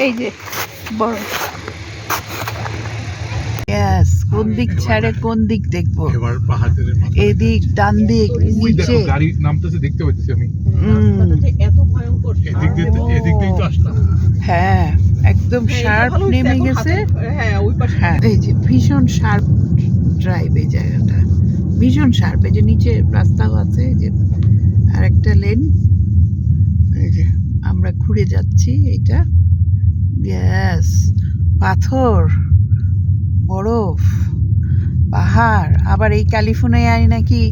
এই যে বড়। কোন দিক ছাড়ে কোন দিক দেখব? এবার পাহাড়ের এদিক ডান দিক নিচে। গাড়ি নামতেছে দেখতে পাচ্ছি আমি। এত ভয়ঙ্কর এদিক দিয়ে এদিক দিয়েই তো আসলাম। হ্যাঁ একদম শার্প নেমে গেছে। হ্যাঁ ওই পাশে হ্যাঁ এই যে ভীষণ শার্প ড্রাইভ এই জায়গাটা। ভীষণ শার্প এই যে নিচে রাস্তাও আছে এই যে আর একটা লেন এই যে আমরা ঘুরে যাচ্ছি এইটা। গ্যাস পাথর বরফ পাহাড়। আবার এই ক্যালিফোর্নিয়ায় নাকি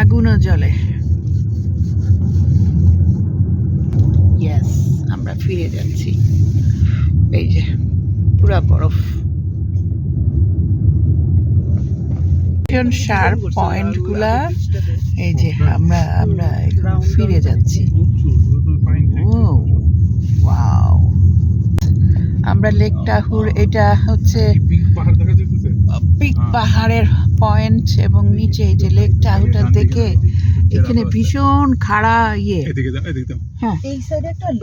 আগুনও জলে ইয়েস আমরা ফিরে যাচ্ছি। এই যে পুরা বরফ। শার্প পয়েন্টগুলা। এই যে আমরা আমরা ফিরে যাচ্ছি। ওয়াও আমরা লেক টাহুর এটা হচ্ছে পিঙ্ক পাহাড় দেখা যাচ্ছে পিক পাহাড়ের পয়েন্ট এবং নিচে এই যে লেক টাহুটা দেখে এখানে ভীষণ খাড়া ইয়ে। এদিকে দাও এদিকে দাও হ্যাঁ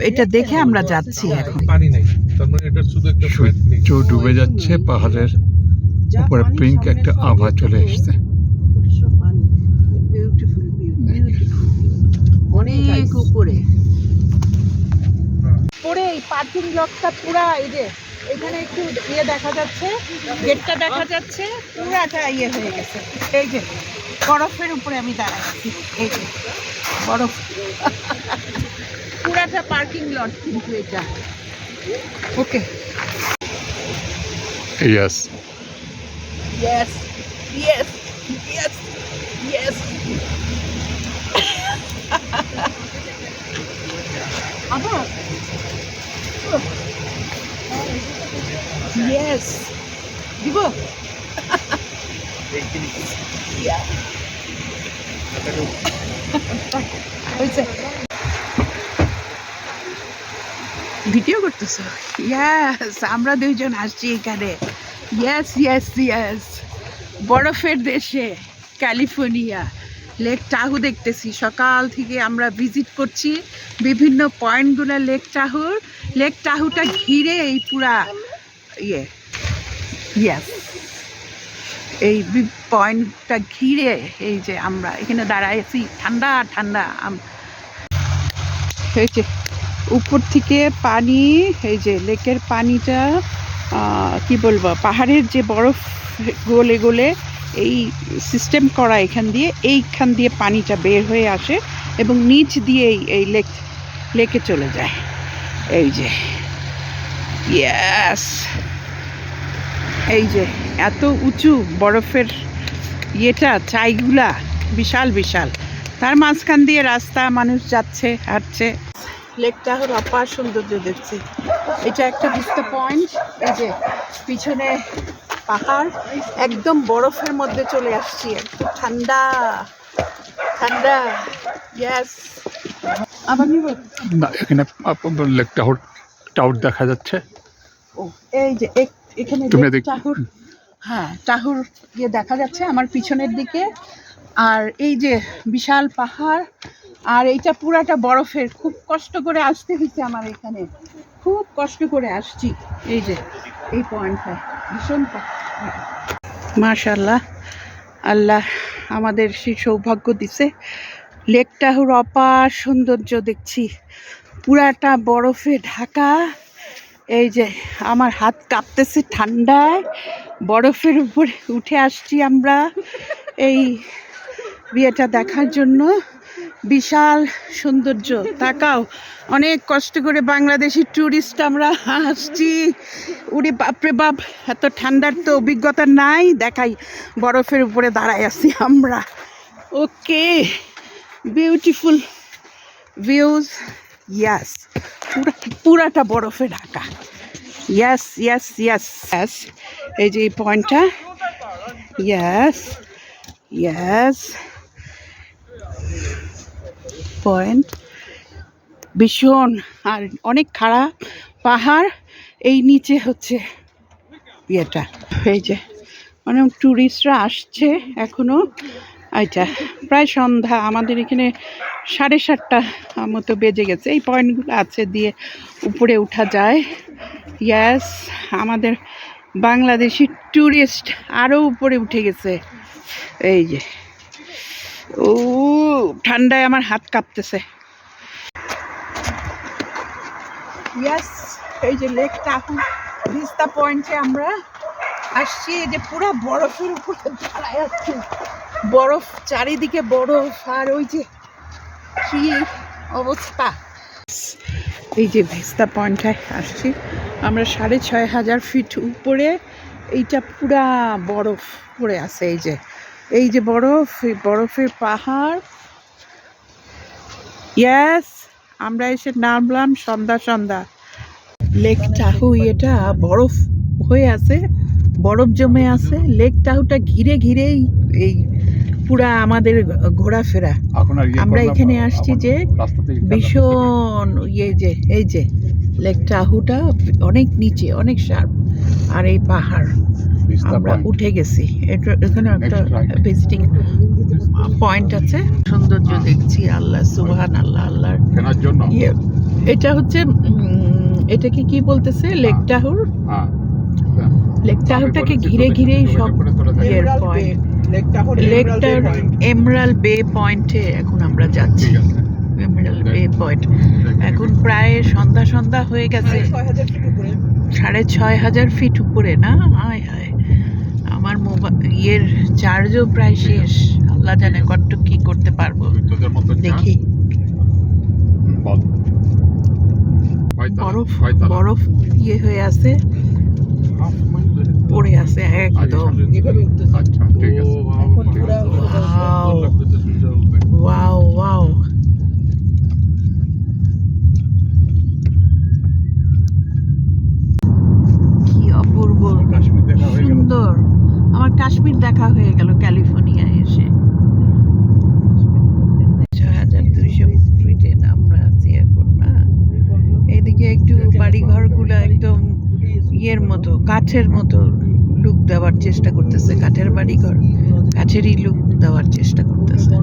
এটা দেখে আমরা যাচ্ছি এখন। পানি নাই তার মানে এটা শুধু একটা সূর্য ডুবে যাচ্ছে পাহাড়ের উপরে পিঙ্ক একটা আভা চলে এসছে। বিউটিফুল বিউটিফুল অনেক উপরে। পরে এই পার্কিং লটটা পুরা এই যে এখানে একটু ইয়ে দেখা যাচ্ছে গেটটা দেখা যাচ্ছে পুরাটা ইয়ে হয়ে গেছে। এই যে বরফের উপরে আমি দাঁড়াচ্ছি। এই যে বরফ। পুরাটা পার্কিং লট কিন্তু এটা। ওকে ইয়াস Yes, yes, yes, yes. আবার Yes. দিব? ভিডিও করতেছো? ইয়াস আমরা দুইজন আসছি এখানে। ইয়াস ইয়াস ইয়াস বরফের দেশে, ক্যালিফোর্নিয়া। লেক টাহু দেখতেছি। সকাল থেকে আমরা ভিজিট করছি বিভিন্ন পয়েন্টগুলো লেক টাহুর লেক টাহুটা ঘিরে এই পুরা ইয়ে? ইয়াস এই পয়েন্টটা ঘিরে এই যে আমরা এখানে দাঁড়াইছি ঠান্ডা ঠান্ডা যে উপর থেকে পানি, এই যে লেকের পানিটা কি বলব, পাহাড়ের যে বরফ গলে গলে এই সিস্টেম করা এখান দিয়ে, এইখান দিয়ে পানিটা বের হয়ে আসে এবং নিচ দিয়ে এই- এই লেক, লেকে চলে যায়। এই যে ইয়াস এই যে এত উঁচু বরফের ইয়েটা চাইগুলা বিশাল বিশাল। তার মাঝখান দিয়ে রাস্তা মানুষ যাচ্ছে হাঁটছে। লেকটা হলো অপার সৌন্দর্য দেখছি। এটা একটা ভিস্তা পয়েন্ট এই যে পিছনে পাহাড় একদম বরফের মধ্যে চলে আসছি। একদম ঠান্ডা ঠান্ডা গ্যাস আবার না এখানে লেক টাউট টাউট দেখা যাচ্ছে। ও এই যে এক- এখানে টাহুর হ্যাঁ টাহুর ইয়ে দেখা যাচ্ছে আমার পিছনের দিকে। আর এই যে বিশাল পাহাড় আর এইটা পুরাটা বরফের। খুব কষ্ট করে আসতে হয়েছে আমার এখানে। খুব কষ্ট করে আসছি। এই যে এই পয়েন্টটা ভীষণ মাশাল্লাহ আল্লাহ আমাদের সেই সৌভাগ্য দিছে। লেক টাহুর অপার সৌন্দর্য দেখছি। পুরাটা বরফে ঢাকা। এই যে আমার হাত কাঁপতেছে ঠান্ডায়, বরফের উপরে উঠে আসছি আমরা এই বিয়েটা দেখার জন্য। বিশাল সৌন্দর্য, তাকাও, অনেক কষ্ট করে বাংলাদেশি ট্যুরিস্ট আমরা আসছি। উড়ি বাপরে বাপ, এত ঠান্ডার তো অভিজ্ঞতা নাই। দেখাই, বরফের উপরে দাঁড়ায় আছি আমরা। ওকে বিউটিফুল ভিউজ ইয়াস পুরা, পুরাটা বরফে ঢাকা। ইয়াস ইয়াস ইয়াস ইয়াস এই যে এই পয়েন্টটা ইয়াস ইয়াস পয়েন্ট ভীষণ। আর অনেক খারাপ পাহাড়। এই নিচে হচ্ছে ইয়েটা। এই যে, অনেক ট্যুরিস্টরা আসছে এখনও। আচ্ছা প্রায় সন্ধ্যা, আমাদের এখানে সাড়ে সাতটা মতো বেজে গেছে। এই পয়েন্টগুলো আছে দিয়ে উপরে উঠা যায়। ইয়াস আমাদের বাংলাদেশি ট্যুরিস্ট আরও উপরে উঠে গেছে। এই যে, ও, ঠান্ডায় আমার হাত কাঁপতেছে। ইয়াস এই যে লেক টাহু ভিস্তা পয়েন্টে আমরা আসছি। এই যে পুরো বরফের উপরে দাঁড়ায় আছি। বরফ, চারিদিকে বরফ, আর ওই যে কি অবস্থা? এই যে ভেস্তা পয়েন্টটায় আসছি। আমরা সাড়ে ছয় হাজার ফিট উপরে, এইটা পুরা বরফ পড়ে আছে, এই যে। এই যে বরফ, এই বরফের পাহাড়। ইয়াস আমরা এসে নামলাম সন্ধ্যা সন্ধ্যা। লেক টাহু এটা বরফ হয়ে আছে, বরফ জমে আছে। লেক টাহুটা ঘিরে ঘিরেই এই পুরা আমাদের ঘোরাফেরা। আমরা এখানে আসছি যে ভীষণ ইয়ে যে এই যে লেক টাহুটা অনেক নিচে অনেক শার্প আর এই পাহাড়। আমরা উঠে গেছি। এটা এখানে একটা ভিজিটিং পয়েন্ট আছে। সৌন্দর্য দেখছি আল্লাহ সুবহান আল্লাহ আল্লাহর ইয়ে। এটা হচ্ছে উম, এটাকে কি বলতেছে? লেক টাহুর হ্যাঁ। লেক টাহুটাকে ঘিরে ঘিরেই সব। ইয়ের Bay লেকটার এমরাল বে পয়েন্টে এখন আমরা যাচ্ছি। এমরাল বে পয়েন্ট এখন প্রায় সন্ধ্যা সন্ধ্যা হয়ে গেছে। সাড়ে ছয় হাজার ফিট উপরে। না? হায় হায় আমার মোবাইল ইয়ের চার্জও প্রায় শেষ। আল্লাহ জানে কত কি করতে পারব। দেখি। বরফ? বরফ ইয়ে হয়ে আছে। পড়ে আছে একদম। ওয়াও। ওয়াও কি অপূর্ব সুন্দর। আমার কাশ্মীর দেখা হয়ে গেল ক্যালিফোর্নিয়ায় এসে। ছয় হাজার দুইশো ফিটে আমরা আছি এখন না? এদিকে একটু বাড়ি ঘরগুলো একদম ইয়ের মতো, কাঠের মতো লুক দেওয়ার চেষ্টা করতেছে, কাঠের বাড়ি ঘর কাঠেরই লুক দেওয়ার চেষ্টা করতেছে।